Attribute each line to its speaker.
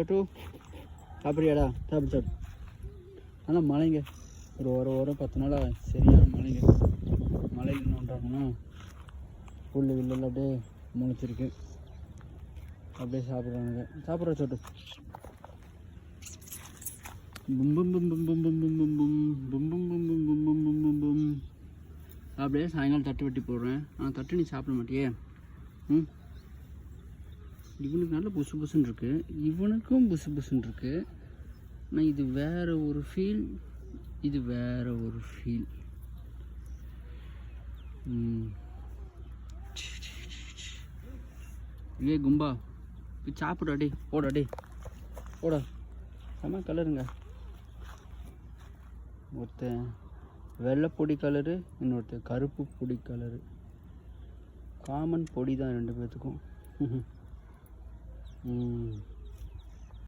Speaker 1: Two அப்படியாடா சாப்பிடு சாப்பிட்டு ஆனால் மழைங்க ஒரு ஒரு வாரம் பத்து நாளாக சரியான மழைங்க மழை என்ன பண்ணுறாங்கன்னா புல் வில்லில் அப்படியே முளைச்சிருக்கு அப்படியே சாப்பிட்றாங்க சாப்பிட்ற சொட்டு பும் பும் பும் பும் பும் பும் பும் பும் பும் பும் பும் பும் பும் பும் பும் பும் அப்படியே சாயங்காலம் தட்டு வெட்டி போடுறேன் ஆனால் தட்டு நீ சாப்பிட மாட்டியே ம் இவனுக்கு நல்ல புசு புசுன்னு இருக்குது இவனுக்கும் புசு புசுன்னு இருக்குது ஆனால் இது வேறு ஒரு ஃபீல் இது வேறு ஒரு ஃபீல் ஏ கும்பா இப்போ சாப்பிடு அடி போடா அடி போடா. செம்ம கலருங்க. ஒருத்தன் வெள்ளை பொடி கலரு இன்னொருத்தன் கருப்பு பொடி கலரு. காமன் பொடி தான் ரெண்டு பேர்த்துக்கும் 嗯。